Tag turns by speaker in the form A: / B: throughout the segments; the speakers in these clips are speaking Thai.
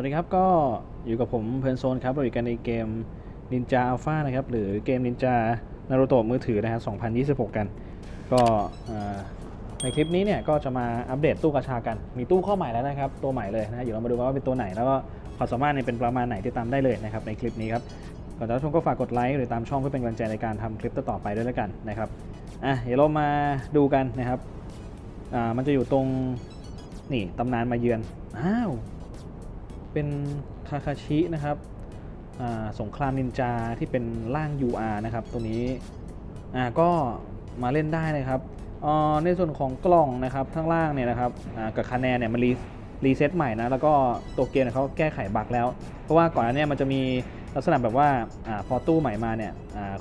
A: สวัสดีครับ ก็อยู่กับผมเพลินโซนครับ เราอยู่กันในเกม Ninja Alpha นะครับ หรือเกม Ninja Naruto มือถือนะฮะ2026 กัน ก็ในคลิปนี้เนี่ยก็จะมาอัปเดตตู้กระชากัน มีตู้เข้าใหม่แล้วนะครับ ตัวใหม่เลยนะเดี๋ยวเรามาดูกันว่าเป็นตัวไหน แล้วก็ความสามารถเนี่ยเป็นประมาณไหนติดตามได้เลยนะครับในคลิปนี้ครับ ก่อนจะรับชมก็ฝากกดไลค์หรือตามช่องเพื่อเป็นกำลังใจในการทำคลิปต่อไปด้วยแล้วกันนะครับ อะ เดี๋ยวเรามาดูกันนะครับ อ่า มันจะอยู่ตรง นี่ตำนานมาเยือน อ้าว เป็นคาคาชินะครับสงครามนินจาที่เป็นร่าง UR นะครับ ตัวนี้ก็มาเล่นได้นะครับในส่วนของกล่องนะครับข้างล่างเนี่ยนะครับกับคะแนนเนี่ยมันรีรีเซ็ตใหม่นะแล้วก็ตัวเกมเนี่ยเขาแก้ไขบั๊กแล้ว เพราะว่าก่อนหน้านี้มันจะมีลักษณะแบบว่าอพอตู้ใหม่มาเนี่ย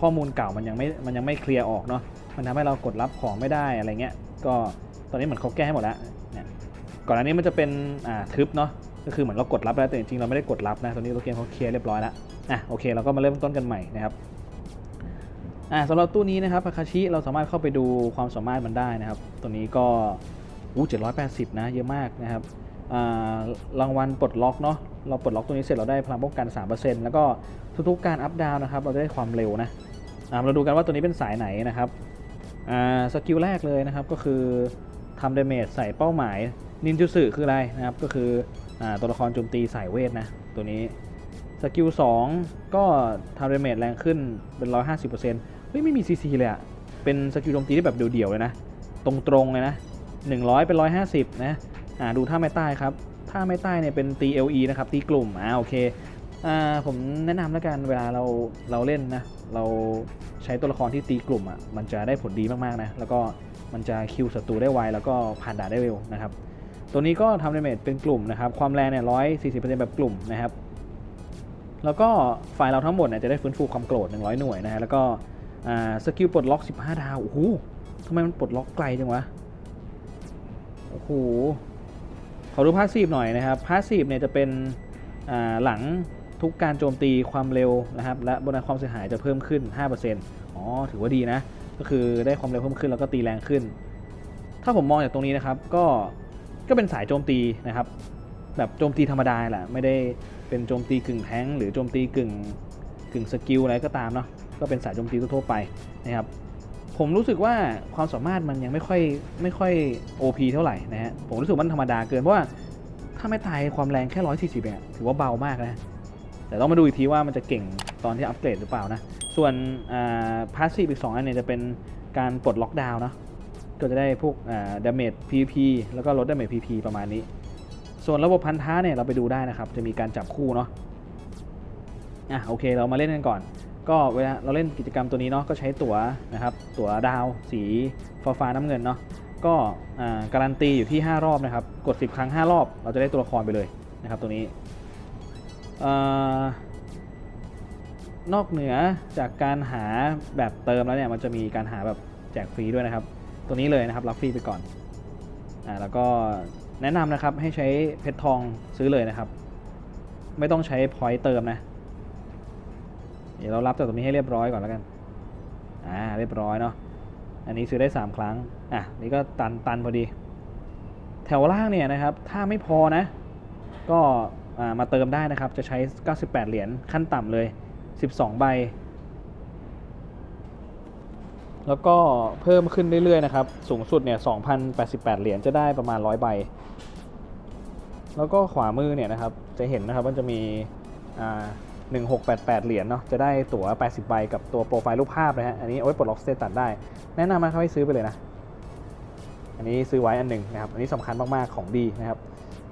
A: ข้อมูลเก่ามันยังไม่มันยังไม่เคลียร์ออกเนาะมันทำให้เรากดรับของไม่ได้อะไรเงี้ยก็ตอนนี้เหมือนเขาแก้ให้หมดแล้วเนี่ยก่อนหน้านี้มันจะเป็นทึบเนาะ ก็คือเหมือนเรากดรับแล้วแต่จริงๆเราไม่ได้กดรับนะตอนนี้ตัวเกมเขาเคลียร์เรียบร้อยแล้วอะโอเคเราก็มาเริ่มต้นกันใหม่นะครับอ่าสำหรับตู้นี้นะครับอาคาชิเราสามารถเข้าไปดูความสามารถมันได้นะครับ ตัวนี้ก็อู้เจ็ดร้อยแปดสิบนะเยอะมากนะครับอ่ารางวัลปลดล็อกเนาะเราปลดล็อกตัวนี้เสร็จเราได้พลังป้องกัน 3%แล้วก็ทุกๆการอัพดาวนะครับเราจะได้ความเร็วนะอ่าเราดูกันว่าตัวนี้เป็นสายไหนนะครับอ่าสกิลแรกเลยนะครับก็คือทำเดเมจใส่เป้าหมายนินจูสึคืออะไรนะครับก็คือ ตัวละครโจมตีสายเวทนะ ตัวนี้สกิล2ก็ทำเดเมจแรงขึ้นเป็น 150%เฮ้ยไม่มี CC เลยอะเป็นสกิลโจมตีที่แบบเดี่ยวๆเลยนะ ตรงๆเลยนะ 100 เป็น 150 นะอ่าดูท่าไม่ใต้ครับท่าไม่ใต้เนี่ยเป็นตี LE นะครับตีกลุ่มอ่าโอเคอ่าผมแนะนำแล้วกันเวลาเราเราเล่นนะเราใช้ตัวละครที่ตีกลุ่มอะมันจะได้ผลดีมากๆนะแล้วก็มันจะคิวศัตรูได้ไวแล้วก็ผ่านด่านได้เร็วนะครับ ตัวนี้ก็ทำดาเมจเป็นกลุ่มนะครับ ความแรงเนี่ยร้อยสี่สิบเปอร์เซ็นต์แบบกลุ่มนะครับ แล้วก็ฝ่ายเราทั้งหมดเนี่ยจะได้ฟื้นฟูความโกรธ100หน่วยนะฮะ แล้วก็สกิลปลดล็อก15ดาว โอ้โหทำไมมันปลดล็อกไกลจังวะ โอ้โห ขอดูพาสซีฟหน่อยนะครับ พาสซีฟเนี่ยจะเป็นหลังทุกการโจมตีความเร็วนะครับ และบนความเสียหายจะเพิ่มขึ้น 5%อ๋อ ถือว่าดีนะ ก็คือได้ความเร็วเพิ่มขึ้นแล้วก็ตีแรงขึ้น ถ้าผมมองจากตรงนี้นะครับ ก็ ก็เป็นสายโจมตีนะครับ แบบโจมตีธรรมดาแหละไม่ได้เป็นโจมตีกึ่งแทงหรือโจมตีกึ่งกึ่งสกิลอะไรก็ตามเนาะก็เป็นสายโจมตีทั่วไปนะครับผมรู้สึกว่าความสามารถมันยังไม่ค่อยไม่ค่อย OP เท่าไหร่นะฮะผมรู้สึกว่ามันธรรมดาเกินเพราะว่าถ้าไม่ตายความแรงแค่ 140เองอะถือว่าเบามากนะแต่ต้องมาดูอีกทีว่ามันจะเก่งตอนที่อัปเกรดหรือเปล่านะ ส่วนพาสซีฟอีก2อันเนี่ยจะเป็นการปลดล็อกดาวน์เนาะ ก็จะได้พวกดาเมจ PVP แล้วก็ลดดาเมจ PP ประมาณนี้ ส่วนระบบพันธะเนี่ยเราไปดูได้นะครับ จะมีการจับคู่เนาะอะโอเคเรามาเล่นกันก่อน ก็เวลาเราเล่นกิจกรรมตัวนี้เนาะก็ใช้ตั๋วนะครับ ตั๋วดาว สีฟ้าฟ้าน้ำเงินเนาะก็การันตีอยู่ที่ 5 รอบนะครับ กด 10 ครั้ง 5 รอบ เราจะได้ตัวละครไปเลยนะครับตัวนี้นอกเหนือจากการหาแบบเติมแล้วเนี่ยมันจะมีการหาแบบแจกฟรีด้วยนะครับ ตัวนี้เลยนะครับรับฟรีไปก่อนอ่าแล้วก็แนะนำนะครับให้ใช้เพชรทองซื้อเลยนะครับ ไม่ต้องใช้พอยต์เติมนะ เดี๋ยวเรารับจากตรงนี้ให้เรียบร้อยก่อนแล้วกันอ่าเรียบร้อยเนาะอันนี้ซื้อได้ 3 ครั้งอะนี่ก็ตันตันพอดี แถวล่างเนี่ยนะครับ ถ้าไม่พอนะ ก็อ่ามาเติมได้นะครับ จะใช้ 98 เหรียญขั้นต่ำเลย 12 ใบ แล้วก็เพิ่มขึ้นเรื่อยๆนะครับ สูงสุดเนี่ย 2,088 เหรียญจะได้ประมาณ 100 ใบ แล้วก็ขวามือเนี่ยนะครับ จะเห็นนะครับว่าจะมีอ่า1688 เหรียญเนาะ จะได้ตั๋ว 80 ใบกับตัวโปรไฟล์รูปภาพนะฮะ อันนี้เอาไว้ปลดล็อกสเตตัสได้ แนะนำนะครับให้ซื้อไปเลยนะ อันนี้ซื้อไว้อันหนึ่งนะครับ อันนี้สำคัญมากๆของดีนะครับ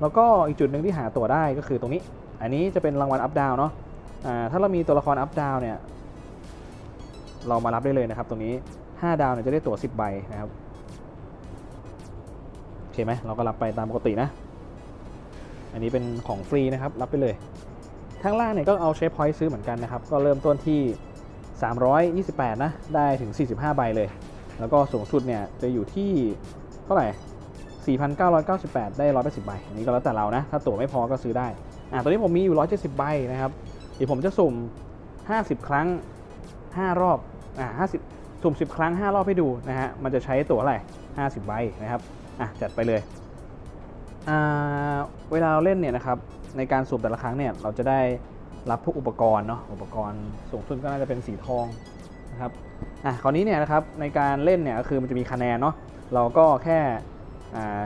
A: แล้วก็อีกจุดหนึ่งที่หาตั๋วได้ก็คือตรงนี้ อันนี้จะเป็นรางวัลอัพดาวเนาะอ่าถ้าเรามีตัวละครอัพดาวเนี่ย เรามารับได้เลยนะครับตรงนี้ 5 ดาวเนี่ยจะได้ตั๋ว 10 ใบนะครับ โอเคไหมเราก็รับไปตามปกตินะ อันนี้เป็นของฟรีนะครับ รับไปเลย ข้างล่างเนี่ยก็เอาเชฟพอยต์ซื้อเหมือนกันนะครับ ก็เริ่มต้นที่ 328 นะ ได้ถึง 45 ใบเลย แล้วก็สูงสุดเนี่ยจะอยู่ที่เท่าไหร่4,998 ได้ 180 ใบ อันนี้ก็แล้วแต่เรานะ ถ้าตั๋วไม่พอก็ซื้อได้ อ่าตัวนี้ผมมีอยู่ 170 ใบนะครับ เดี๋ยวผมจะสุ่ม 50 ครั้ง 5 รอบ อ่า 50 สุ่ม10 ครั้ง 5 รอบให้ดูนะฮะ มันจะใช้ตั๋วอะไร 50 ใบนะครับ อะ จัดไปเลยอ่าเวลาเราเล่นเนี่ยนะครับ ในการสุ่มแต่ละครั้งเนี่ย เราจะได้รับพวกอุปกรณ์เนาะ อุปกรณ์สูงสุดก็น่าจะเป็นสีทองนะครับ อะ คราวนี้เนี่ยนะครับ ในการเล่นเนี่ยก็คือมันจะมีคะแนนเนาะ เราก็แค่อ่า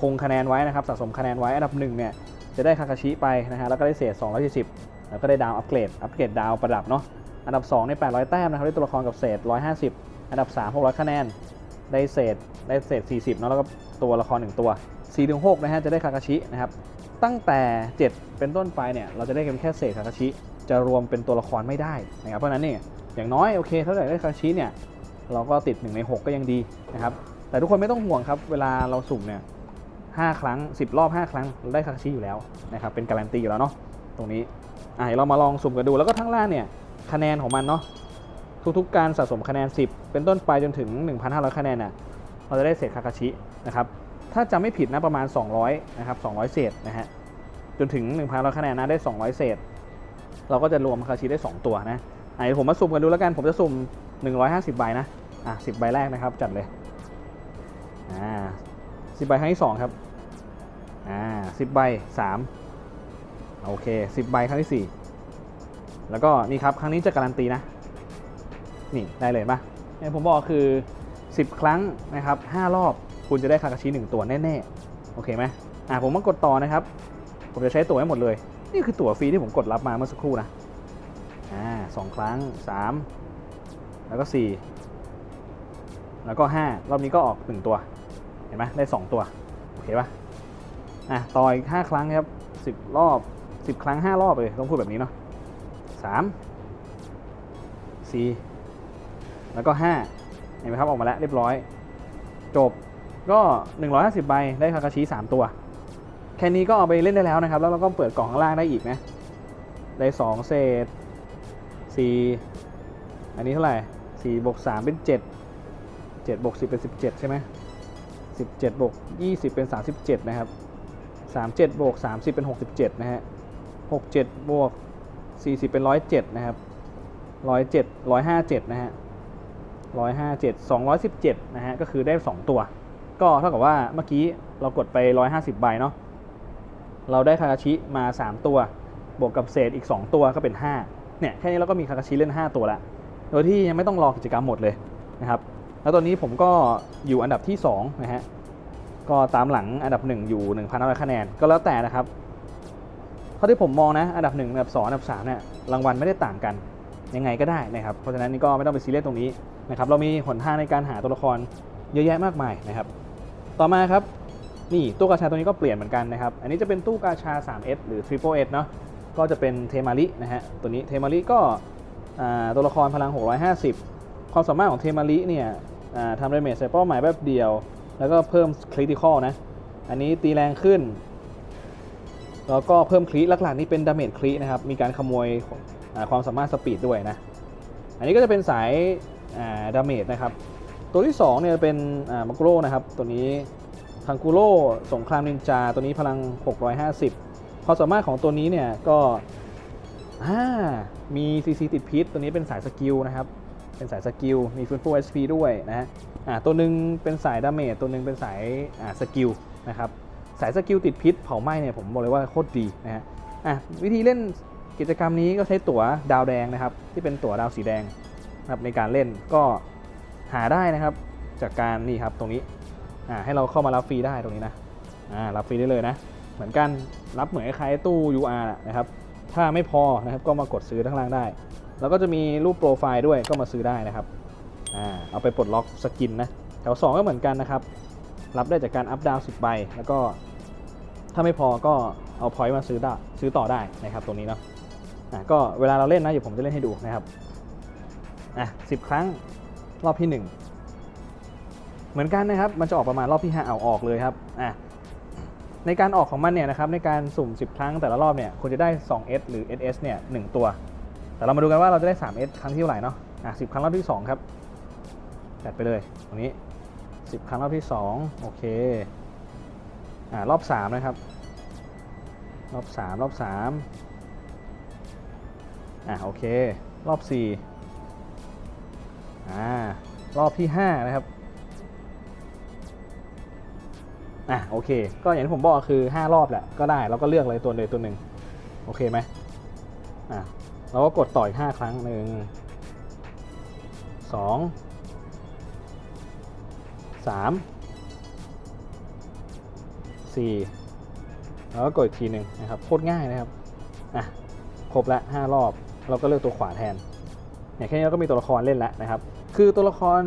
A: คงคะแนนไว้นะครับ สะสมคะแนนไว้อันดับหนึ่งเนี่ย จะได้คาคาชิไปนะฮะ แล้วก็ได้เศษ240แล้วก็ได้ดาวอัปเกรด อัปเกรดดาวประดับเนาะ อันดับ 2 ใน 800 แต้มนะครับได้ตัวละครกับเศษ 150 อันดับ 3 600 คะแนน ได้เศษได้เศษ 40เนาะแล้วก็ตัวละคร 1 ตัว4ถึง6นะฮะจะได้คาคาชินะครับตั้งแต่ 7 เป็นต้นไปเนี่ยเราจะได้กันแค่เศษคาคาชิ จะรวมเป็นตัวละครไม่ได้นะครับเพราะนั้นเนี่ยอย่างน้อยโอเคถ้าเกิดได้คาคาชิเนี่ยเราก็ติด 1 ใน 6 ก็ยังดีนะครับแต่ทุกคนไม่ต้องห่วงครับเวลาเราสุ่มเนี่ย5ครั้ง 10 รอบ 5 ครั้งได้คาคาชิอยู่แล้วนะครับเป็นการันตีอยู่แล้วเนาะตรงนี้อะเดี๋ยวเรามาลองสุ่มกันดูแล้วก็ทั้งล่างเนี่ย คะแนนของมันเนาะทุกๆการสะสมคะแนน 10 เป็นต้นไปจนถึง 1,500 คะแนนน่ะเราจะได้เศษคาคาชินะครับถ้าจำไม่ผิดนะประมาณ 200นะครับ200 เศษนะฮะจนถึง 1,500 คะแนนนะได้ 200 เศษ เราก็จะรวมคาคาชิได้ 2 ตัวนะอะเดี๋ยวผมมาสุ่มกันดูแล้วกันผมจะสุ่ม 150 ใบนะอะ10 ใบแรกนะครับจัดเลยอ่า10 ใบครั้งที่ 2 ครับอ่า10 ใบ 3 โอเค 10 ใบครั้งที่ 4 แล้วก็นี่ครับครั้งนี้จะการันตีนะ นี่ได้เลยปะเนี่ยผมบอกคือ 10 ครั้งนะครับ 5 รอบคุณจะได้คาคาชิ1ตัวแน่ๆ โอเคไหมอะผมมากดต่อนะครับ ผมจะใช้ตั๋วให้หมดเลย นี่คือตั๋วฟรีที่ผมกดรับมาเมื่อสักครู่นะ อ่าสองครั้ง 3 แล้วก็ 4 แล้วก็ 5 รอบนี้ก็ออก 1 ตัว เห็นไหมได้ 2 ตัว โอเคปะอะต่ออีก 5 ครั้งครับ 10 รอบ 10 ครั้ง 5 รอบเลยต้องพูดแบบนี้เนาะ 3 4 แล้วก็ 5 เห็นไหมครับ ออกมาแล้วเรียบร้อย จบก็ 150 ใบ ได้คาคาชิ 3 ตัว แค่นี้ก็เอาไปเล่นได้แล้วนะครับ แล้วเราก็เปิดกล่องข้างล่างได้อีกนะ ได้ 2 เศษ 4 อันนี้เท่าไหร่4บวก3เป็น 7 7บวก10 เป็น 17 ใช่ไหม17บวก20 เป็น 37 นะครับ 37บวก30 เป็น 67 นะฮะ67บวก 40 เป็น 107 นะครับ 107 157 นะฮะ 157 217 นะฮะ ก็คือได้ 2 ตัว ก็เท่ากับว่าเมื่อกี้เรากดไป 150 ใบเนาะ เราได้คาคาชิมา 3 ตัว บวกกับเศษอีก 2 ตัวก็เป็น 5 เนี่ย แค่นี้เราก็มีคาคาชิเล่น 5 ตัวละ โดยที่ยังไม่ต้องรอกิจกรรมหมดเลยนะครับ แล้วตอนนี้ผมก็อยู่อันดับที่ 2 นะฮะ ก็ตามหลังอันดับ 1 อยู่1,500คะแนน ก็แล้วแต่นะครับ เท่าที่ผมมองนะอันดับ 1 อันดับ 2 อันดับ3เนี่ยรางวัลไม่ได้ต่างกันยังไงก็ได้นะครับเพราะฉะนั้นนี่ก็ไม่ต้องไปซีเรียสตรงนี้นะครับเรามีหนทางในการหาตัวละครเยอะแยะมากมายนะครับต่อมาครับนี่ตู้กาชาตัวนี้ก็เปลี่ยนเหมือนกันนะครับอันนี้จะเป็นตู้กาชา 3S หรือ Triple S เนาะก็จะเป็นเทมารินะฮะตัวนี้เทมาริก็ตัวละครพลัง 650 ความสามารถของเทมาริเนี่ยทำดาเมจใส่เป้าหมายแบบเดียว แล้วก็เพิ่มคริติคอลนะอันนี้ตีแรงขึ้น แล้วก็เพิ่มคลิหลักๆนี่เป็นดาเมจคลินะครับ มีการขโมยความสามารถสปีดด้วยนะ อันนี้ก็จะเป็นสายดาเมจนะครับ ตัวที่2เนี่ยเป็นมักโร่นะครับ ตัวนี้ทังกุโร่สงครามนินจา ตัวนี้พลัง 650 ความสามารถของตัวนี้เนี่ยก็อ่ามี CC ติดพิษ ตัวนี้เป็นสายสกิลนะครับ เป็นสายสกิล มีฟื้นฟู SP ด้วยนะฮะตัวหนึ่งเป็นสายดาเมจ ตัวหนึ่งเป็นสายสกิลนะครับ สายสกิลติดพิษเผาไหม้เนี่ยผมบอกเลยว่าโคตรดีนะฮะอะวิธีเล่นกิจกรรมนี้ก็ใช้ตั๋วดาวแดงนะครับ ที่เป็นตั๋วดาวสีแดงนะครับในการเล่นก็หาได้นะครับ จากการนี่ครับตรงนี้อ่าให้เราเข้ามารับฟรีได้ตรงนี้นะอ่ารับฟรีได้เลยนะ เหมือนกันรับเหมือนคล้ายตู้ UR นะนะครับถ้าไม่พอนะครับก็มากดซื้อข้างล่างได้ แล้วก็จะมีรูปโปรไฟล์ด้วยก็มาซื้อได้นะครับอ่าเอาไปปลดล็อกสกินนะแถว2ก็เหมือนกันนะครับรับได้จากการอัพดาว10ใบแล้วก็ ถ้าไม่พอก็เอาพอยต์มาซื้อได้ซื้อต่อได้นะครับตรงนี้เนาะอะก็เวลาเราเล่นนะเดี๋ยวผมจะเล่นให้ดูนะครับอะสิครั้งรอบที่ 1 เหมือนกันนะครับ มันจะออกประมาณรอบที่ 5 เอาออกเลยครับอะในการออกของมันเนี่ยนะครับในการสุ่ม 10 ครั้งแต่ละรอบเนี่ยคุณจะได้ 2S หรือ SS เนี่ย1ตัว แต่เรามาดูกันว่าเราจะได้ 3S ครั้งที่เท่าไหร่เนาะอะ10ครั้งรอบที่ 2 ครับจัดไปเลยตรงนี้ 10 ครั้งรอบที่ 2 โอเค อ่ารอบ3นะครับ รอบ3รอบ3อ่าโอเค รอบ4อ่ารอบที่5นะครับอะโอเค ก็อย่างที่ผมบอกคือ 5 รอบแหละก็ได้เราก็เลือกเลยตัวใดตัวหนึ่งโอเคไหมอะเราก็กดต่ออีก5ครั้งหนึ่งสองสาม แล้วก็กดอีกทีหนึ่งนะครับโคตรง่ายนะครับอะครบละ5รอบ เราก็เลือกตัวขวาแทนเนี่ยแค่นี้เราก็มีตัวละครเล่นแล้วนะครับ คือตัวละคร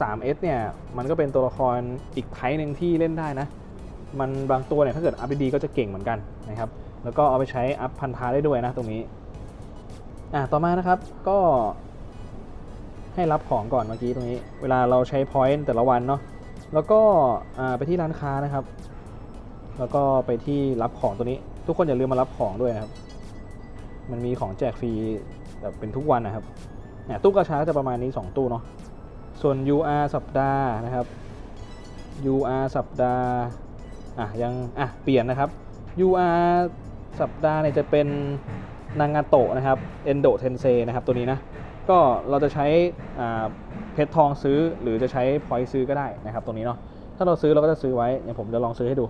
A: 3S เนี่ยมันก็เป็นตัวละครอีกไทป์หนึ่งที่เล่นได้นะ มันบางตัวเนี่ยถ้าเกิดอัพดีก็จะเก่งเหมือนกันนะครับแล้วก็เอาไปใช้อัพพันธาได้ด้วยนะตรงนี้อะต่อมานะครับก็ให้รับของก่อนเมื่อกี้ตรงนี้ เวลาเราใช้พอยต์แต่ละวันเนาะแล้วก็ไปที่ร้านค้านะครับ แล้วก็ไปที่รับของตัวนี้ ทุกคนอย่าลืมมารับของด้วยนะครับ มันมีของแจกฟรีแบบเป็นทุกวันนะครับเนี่ยตู้กระชาจะประมาณนี้ 2 ตู้เนาะส่วน UR สัปดาห์นะครับ UR สัปดาห์อะยังอะเปลี่ยนนะครับ UR สัปดาห์เนี่ยจะเป็นนางาโตะนะครับ Endo Tensei นะครับตัวนี้นะก็เราจะใช้เพชรทองซื้อหรือจะใช้พอยซื้อก็ได้นะครับตรงนี้เนาะถ้าเราซื้อเราก็จะซื้อไว้อย่างผมจะลองซื้อให้ดู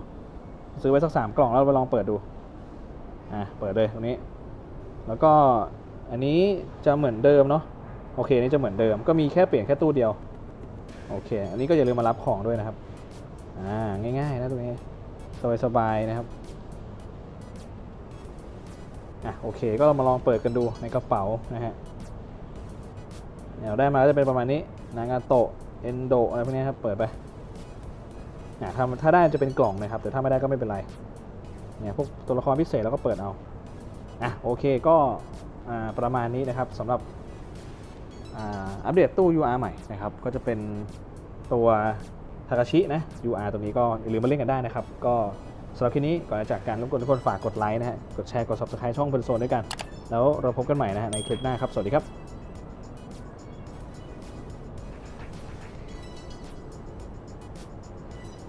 A: ซื้อไว้สักสามกล่องแล้วเราไปลองเปิดดูอะเปิดเลยตรงนี้ แล้วก็อันนี้จะเหมือนเดิมเนาะโอเคอันนี่จะเหมือนเดิม ก็มีแค่เปลี่ยนแค่ตู้เดียวโอเค อันนี้ก็อย่าลืมมารับของด้วยนะครับอ่าง่ายๆนะตรงนี้สบายๆนะครับอะโอเคก็เรามาลองเปิดกันดูในกระเป๋านะฮะเดี๋ยวได้มาจะเป็นประมาณนี้นางาโตะเอนโดอะไรพวกนี้ครับเปิดไป อะถ้าถ้าได้จะเป็นกล่องนะครับ แต่ถ้าไม่ได้ก็ไม่เป็นไรเนี่ยพวกตัวละครพิเศษเราก็เปิดเอาอะโอเคก็ประมาณนี้นะครับสำหรับอัปเดตตู้ UR ใหม่นะครับ ก็จะเป็นตัวทากาชินะ UR ตัวนี้ก็อย่าลืมมาเล่นกันได้นะครับ ก็สำหรับคลิปนี้ก่อนจะจากการรบกวนทุกคนฝากกดไลค์นะฮะ กดแชร์ กด subscribe ช่องเป็นโซนด้วยกัน แล้วเราพบกันใหม่นะฮะในคลิปหน้าครับ สวัสดีครับ